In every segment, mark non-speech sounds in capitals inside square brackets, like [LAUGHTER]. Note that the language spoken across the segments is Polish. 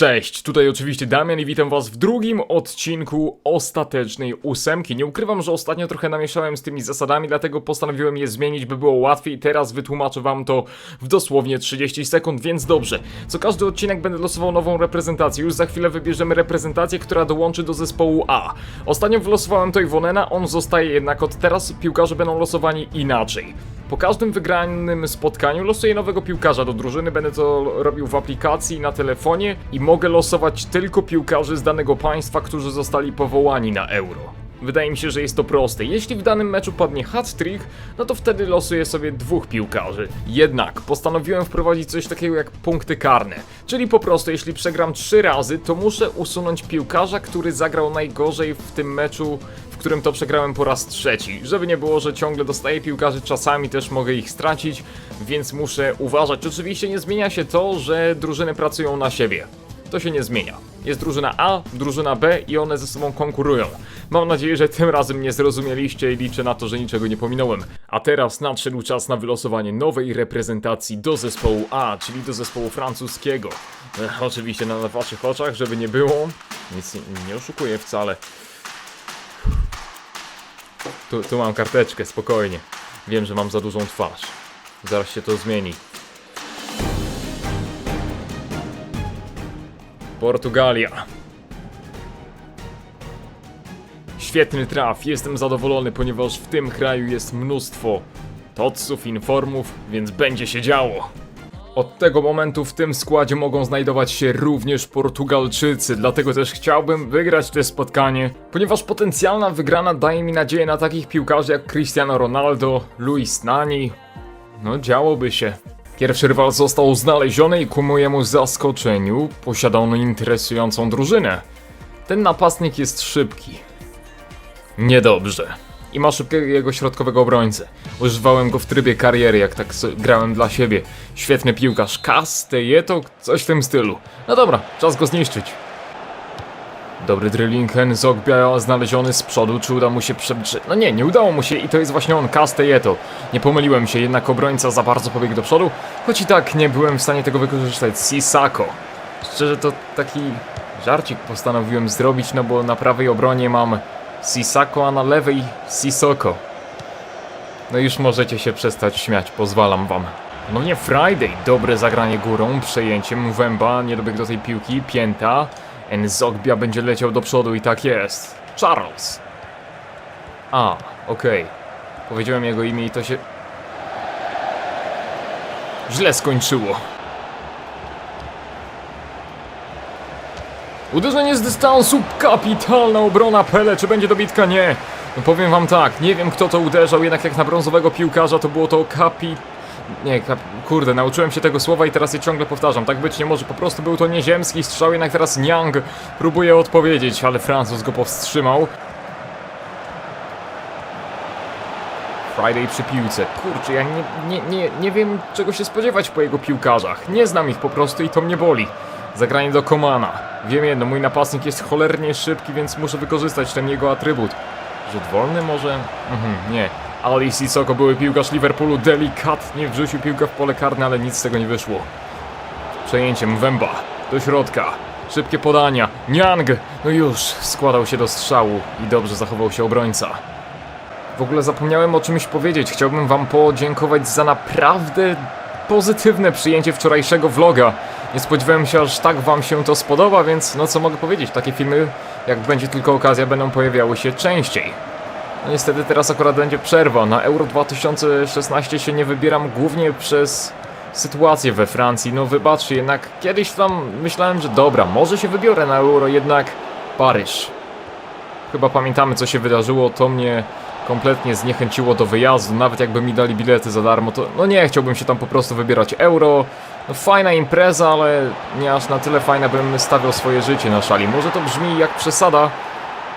Cześć, tutaj oczywiście Damian i witam was w drugim odcinku ostatecznej ósemki. Nie ukrywam, że ostatnio trochę namieszałem z tymi zasadami, dlatego postanowiłem je zmienić, by było łatwiej. Teraz wytłumaczę wam to w dosłownie 30 sekund, więc dobrze. Co każdy odcinek będę losował nową reprezentację. Już za chwilę wybierzemy reprezentację, która dołączy do zespołu A. Ostatnio wylosowałem Toivonena, on zostaje jednak od teraz. Piłkarze będą losowani inaczej. Po każdym wygranym spotkaniu losuję nowego piłkarza do drużyny, będę to robił w aplikacji na telefonie i mogę losować tylko piłkarzy z danego państwa, którzy zostali powołani na euro. Wydaje mi się, że jest to proste. Jeśli w danym meczu padnie hat-trick, no to wtedy losuję sobie dwóch piłkarzy. Jednak postanowiłem wprowadzić coś takiego jak punkty karne. Czyli po prostu jeśli przegram trzy razy, to muszę usunąć piłkarza, który zagrał najgorzej w tym meczu którym to przegrałem po raz trzeci. Żeby nie było, że ciągle dostaję piłkarzy, czasami też mogę ich stracić, więc muszę uważać. Oczywiście nie zmienia się to, że drużyny pracują na siebie. To się nie zmienia. Jest drużyna A, drużyna B i one ze sobą konkurują. Mam nadzieję, że tym razem mnie zrozumieliście i liczę na to, że niczego nie pominąłem. A teraz nadszedł czas na wylosowanie nowej reprezentacji do zespołu A, czyli do zespołu francuskiego. Ech, oczywiście na waszych oczach, żeby nie było. Nic nie, nie oszukuję wcale. Tu, tu mam karteczkę, spokojnie. Wiem, że mam za dużą twarz. Zaraz się to zmieni. Portugalia. Świetny traf, jestem zadowolony, ponieważ w tym kraju jest mnóstwo totsów, informów, więc będzie się działo. Od tego momentu w tym składzie mogą znajdować się również Portugalczycy, dlatego też chciałbym wygrać to spotkanie, ponieważ potencjalna wygrana daje mi nadzieję na takich piłkarzy jak Cristiano Ronaldo, Luis Nani. No działoby się. Pierwszy rywal został znaleziony i ku mojemu zaskoczeniu posiada on interesującą drużynę. Ten napastnik jest szybki. Niedobrze. I ma szybkiego środkowego obrońcę. Używałem go w trybie kariery, jak tak grałem dla siebie. Świetny piłkarz. Castejeto, coś w tym stylu. No dobra, czas go zniszczyć. Dobry drillinken, Zogbia znaleziony z przodu, czy uda mu się przebić? No nie, nie udało mu się i to jest właśnie on, Castejeto. Nie pomyliłem się, jednak obrońca za bardzo pobiegł do przodu, choć i tak nie byłem w stanie tego wykorzystać. Sisako. Szczerze to taki żarcik postanowiłem zrobić, no bo na prawej obronie mam Sisako, a na lewej Sisoko. No już możecie się przestać śmiać, pozwalam wam. No nie Friday, dobre zagranie górą, przejęciem Wemba, nie dobiegł do tej piłki, pięta. Enzogbia będzie leciał do przodu i tak jest. Charles. A, okej. Powiedziałem jego imię i to się... Źle skończyło. Uderzenie z dystansu, kapitalna obrona Pele, czy będzie dobitka? Nie. No powiem wam tak, nie wiem kto to uderzał, jednak jak na brązowego piłkarza to było to kapi... Nie, kap... kurde, nauczyłem się tego słowa i teraz je ciągle powtarzam. Tak być nie może, po prostu był to nieziemski strzał, jednak teraz Niang próbuje odpowiedzieć, ale Francuz go powstrzymał. Friday przy piłce. Kurczę, ja nie, nie, nie, nie wiem czego się spodziewać po jego piłkarzach. Nie znam ich po prostu i to mnie boli. Zagranie do Komana. Wiem jedno, mój napastnik jest cholernie szybki, więc muszę wykorzystać ten jego atrybut. Rzut wolny może? Mhm, nie. Ali Sissoko, były piłkarz Liverpoolu, delikatnie wrzucił piłkę w pole karne, ale nic z tego nie wyszło. Przejęciem Wemba do środka. Szybkie podania. Niang! No już, składał się do strzału i dobrze zachował się obrońca. W ogóle zapomniałem o czymś powiedzieć. Chciałbym wam podziękować za naprawdę pozytywne przyjęcie wczorajszego vloga. Nie spodziewałem się, aż tak wam się to spodoba, więc no co mogę powiedzieć, takie filmy, jak będzie tylko okazja, będą pojawiały się częściej. No niestety teraz akurat będzie przerwa. Na Euro 2016 się nie wybieram głównie przez sytuację we Francji. No wybaczcie, jednak kiedyś tam myślałem, że dobra, może się wybiorę na Euro, jednak Paryż. Chyba pamiętamy co się wydarzyło, to mnie kompletnie zniechęciło do wyjazdu, nawet jakby mi dali bilety za darmo, to no nie chciałbym się tam po prostu wybierać euro. No fajna impreza, ale nie aż na tyle fajna, bym stawiał swoje życie na szali. Może to brzmi jak przesada,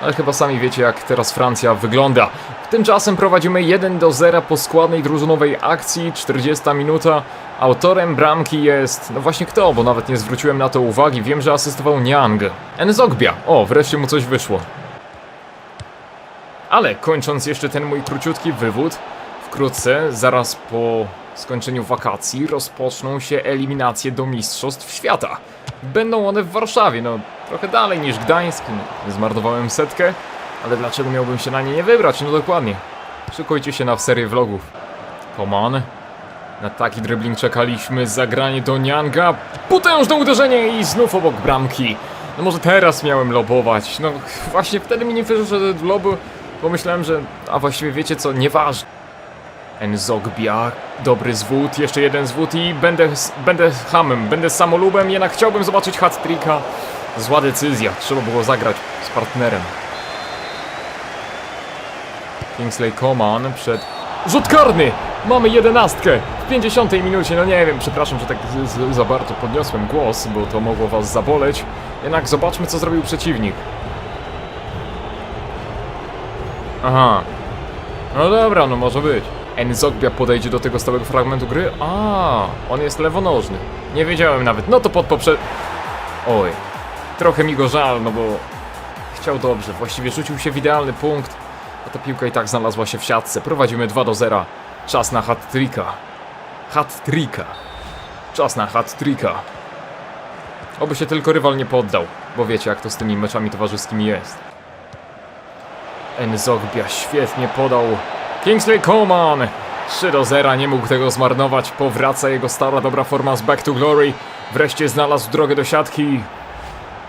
ale chyba sami wiecie jak teraz Francja wygląda. Tymczasem prowadzimy 1 do 0 po składnej drużynowej akcji, 40 minuta. Autorem bramki jest, no właśnie kto, bo nawet nie zwróciłem na to uwagi, wiem, że asystował Niang. Enzogbia, o, wreszcie mu coś wyszło. Ale kończąc jeszcze ten mój króciutki wywód, wkrótce, zaraz po skończeniu wakacji rozpoczną się eliminacje do Mistrzostw Świata. Będą one w Warszawie, no trochę dalej niż Gdańsk. No, Zmarnowałem setkę, ale dlaczego miałbym się na nie nie wybrać? No dokładnie. Szykujcie się na serię vlogów. Come on. Na taki dribbling czekaliśmy, zagranie do Nianga, potężne uderzenie i znów obok bramki. No może teraz miałem lobować, no właśnie wtedy mi nie wyszło, że lobu, bo myślałem, że, a właściwie wiecie co, nieważne. Enzogbia, dobry zwód, jeszcze jeden zwód i będę, będę hamem, będę samolubem, jednak chciałbym zobaczyć hat-tricka. Zła decyzja, trzeba było zagrać z partnerem. Kingsley Coman przed... Rzut karny! Mamy jedenastkę w 50 minucie, no nie wiem, przepraszam, że tak za bardzo podniosłem głos, bo to mogło was zaboleć. Jednak zobaczmy, co zrobił przeciwnik. Aha. No dobra, no może być. Enzogbia podejdzie do tego stałego fragmentu gry. A, on jest lewonożny. Nie wiedziałem nawet. No to pod poprze... Oj. Trochę mi go żal, no bo... Chciał dobrze. Właściwie rzucił się w idealny punkt. A ta piłka i tak znalazła się w siatce. Prowadzimy 2 do 0. Czas na hat-tricka. Hat-tricka. Czas na hat-tricka. Oby się tylko rywal nie poddał, bo wiecie jak to z tymi meczami towarzyskimi jest. Enzogbia świetnie podał. Kingsley Coman! 3 do 0, nie mógł tego zmarnować. Powraca jego stara dobra forma z Back to Glory. Wreszcie znalazł drogę do siatki.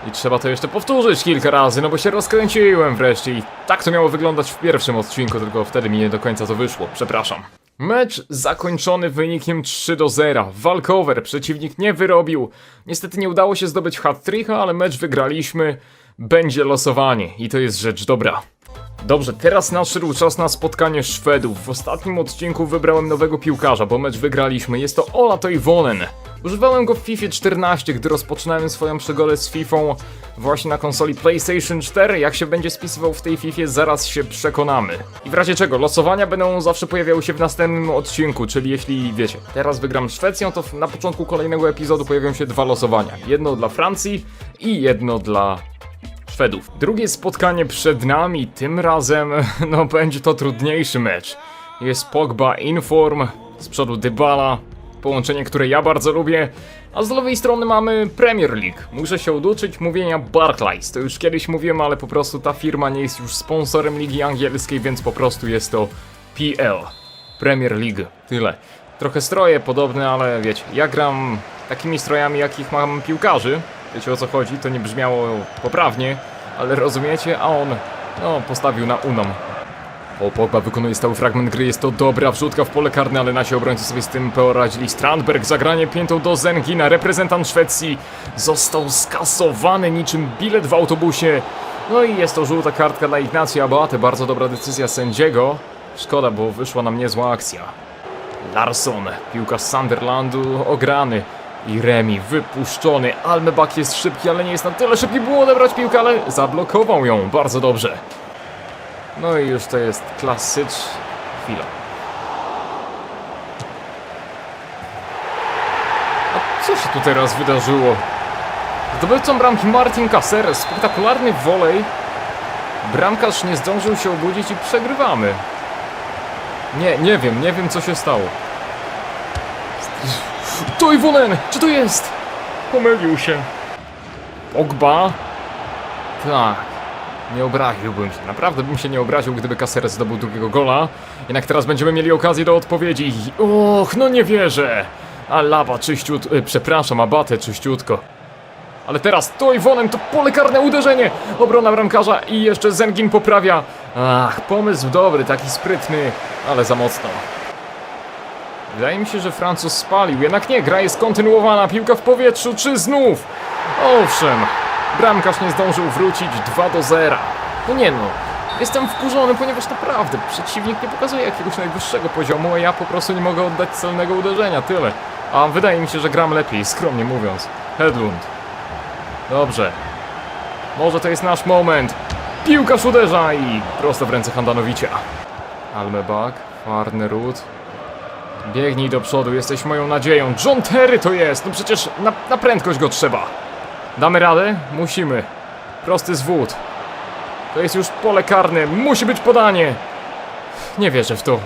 I trzeba to jeszcze powtórzyć kilka razy, no bo się rozkręciłem wreszcie i tak to miało wyglądać w pierwszym odcinku, tylko wtedy mi nie do końca to wyszło, przepraszam. Mecz zakończony wynikiem 3 do 0. Walkover przeciwnik nie wyrobił. Niestety nie udało się zdobyć hat-tricka, ale mecz wygraliśmy. Będzie losowanie i to jest rzecz dobra. Dobrze, teraz nadszedł czas na spotkanie Szwedów. W ostatnim odcinku wybrałem nowego piłkarza, bo mecz wygraliśmy. Jest to Ola Toivonen. Używałem go w FIFA 14, gdy rozpoczynałem swoją przygodę z FIFA właśnie na konsoli PlayStation 4. Jak się będzie spisywał w tej FIFA, zaraz się przekonamy. I w razie czego, losowania będą zawsze pojawiały się w następnym odcinku, czyli jeśli wiecie, teraz wygram Szwecją, to na początku kolejnego epizodu pojawią się dwa losowania. Jedno dla Francji i jedno dla Szwedów. Drugie spotkanie przed nami, tym razem, [LAUGHS] no będzie to trudniejszy mecz. Jest Pogba Inform, z przodu Dybala, połączenie, które ja bardzo lubię, a z lewej strony mamy Premier League. Muszę się oduczyć mówienia Barclays, to już kiedyś mówiłem, ale po prostu ta firma nie jest już sponsorem Ligi Angielskiej, więc po prostu jest to PL. Premier League. Tyle. Trochę stroje podobne, ale wiecie, ja gram takimi strojami, jakich mam piłkarzy. Wiecie o co chodzi, to nie brzmiało poprawnie, ale rozumiecie, a on, no, postawił na Unom. O, Pogba wykonuje stały fragment gry, jest to dobra wrzutka w pole karne, ale nasi obrońcy sobie z tym poradzili. Strandberg zagranie piętą do Zengina, reprezentant Szwecji został skasowany niczym bilet w autobusie. No i jest to żółta kartka dla Ignacja Abate, bardzo dobra decyzja sędziego. Szkoda, bo wyszła nam niezła akcja. Larsson, piłka z Sunderlandu, ograny. I Remi wypuszczony. Almebak jest szybki, ale nie jest na tyle szybki, było odebrać piłkę, ale zablokował ją bardzo dobrze. No i już to jest klasycz... Chwila. A co się tu teraz wydarzyło? Zdobywcą bramki Martin Caceres, spektakularny volej. Bramkarz nie zdążył się obudzić i przegrywamy. Nie, nie wiem, nie wiem co się stało. To Iwonen! Czy to jest? Pomylił się. Pogba? Tak. Nie obraziłbym się. Naprawdę bym się nie obraził, gdyby Caceres zdobył drugiego gola. Jednak teraz będziemy mieli okazję do odpowiedzi. Och, no nie wierzę. Alaba czyściutko... Przepraszam, Abate czyściutko. Ale teraz to Iwonem, to pole karne uderzenie! Obrona bramkarza i jeszcze Zengin poprawia. Ach, pomysł dobry, taki sprytny, ale za mocno. Wydaje mi się, że Francuz spalił, jednak nie, gra jest kontynuowana, piłka w powietrzu, czy znów? Owszem, bramkarz nie zdążył wrócić 2 do 0. No nie no, jestem wkurzony, ponieważ naprawdę przeciwnik nie pokazuje jakiegoś najwyższego poziomu, a ja po prostu nie mogę oddać celnego uderzenia, tyle. A wydaje mi się, że gram lepiej, skromnie mówiąc. Hedlund. Dobrze. Może to jest nasz moment. Piłkarz uderza i prosto w ręce Handanowicza. Almebak, Farnerud. Biegnij do przodu, jesteś moją nadzieją. John Terry to jest! No przecież na, na prędkość go trzeba. Damy radę? Musimy. Prosty zwód. To jest już pole karne. Musi być podanie. Nie wierzę w to.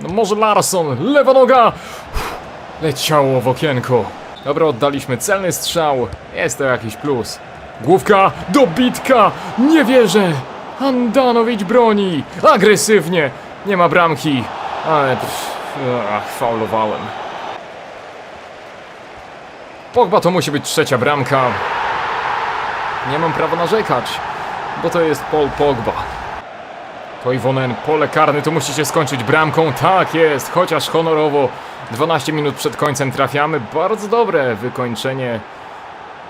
No może Larson, lewa noga! Leciało w okienko. Dobra, oddaliśmy celny strzał. Jest to jakiś plus. Główka, dobitka! Nie wierzę! Andanowicz broni! Agresywnie! Nie ma bramki, ale pff, ach, faulowałem. Pogba to musi być trzecia bramka. Nie mam prawa narzekać, bo to jest Paul Pogba. To Iwonen, pole karne, to musi się skończyć bramką. Tak jest, chociaż honorowo 12 minut przed końcem trafiamy. Bardzo dobre wykończenie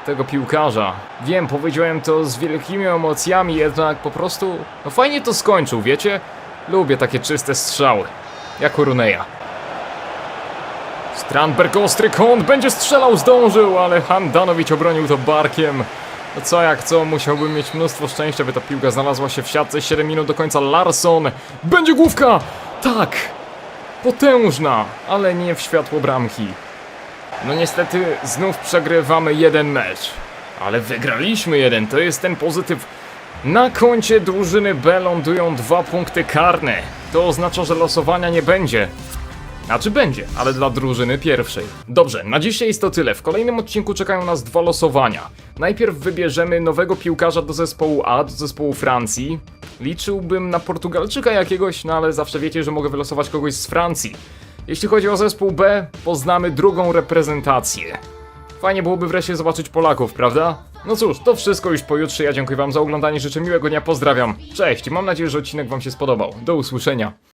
tego piłkarza. Wiem, powiedziałem to z wielkimi emocjami, jednak po prostu, no fajnie to skończył, wiecie? Lubię takie czyste strzały, jak u Runeja. Strandberg ostry kąt, będzie strzelał, zdążył, ale Handanowicz obronił to barkiem. No co jak co, musiałbym mieć mnóstwo szczęścia, by ta piłka znalazła się w siatce. 7 minut do końca, Larson, będzie główka! Tak! Potężna, ale nie w światło bramki. No niestety znów przegrywamy jeden mecz. Ale wygraliśmy jeden, to jest ten pozytyw. Na koncie drużyny B lądują dwa punkty karne. To oznacza, że losowania nie będzie. Znaczy będzie, ale dla drużyny pierwszej. Dobrze, na dzisiaj jest to tyle. W kolejnym odcinku czekają nas dwa losowania. Najpierw wybierzemy nowego piłkarza do zespołu A, do zespołu Francji. Liczyłbym na Portugalczyka jakiegoś, no ale zawsze wiecie, że mogę wylosować kogoś z Francji. Jeśli chodzi o zespół B, poznamy drugą reprezentację. Fajnie byłoby wreszcie zobaczyć Polaków, prawda? No cóż, to wszystko już pojutrze. Ja dziękuję Wam za oglądanie, życzę miłego dnia, pozdrawiam. Cześć mam nadzieję, że odcinek Wam się spodobał. Do usłyszenia.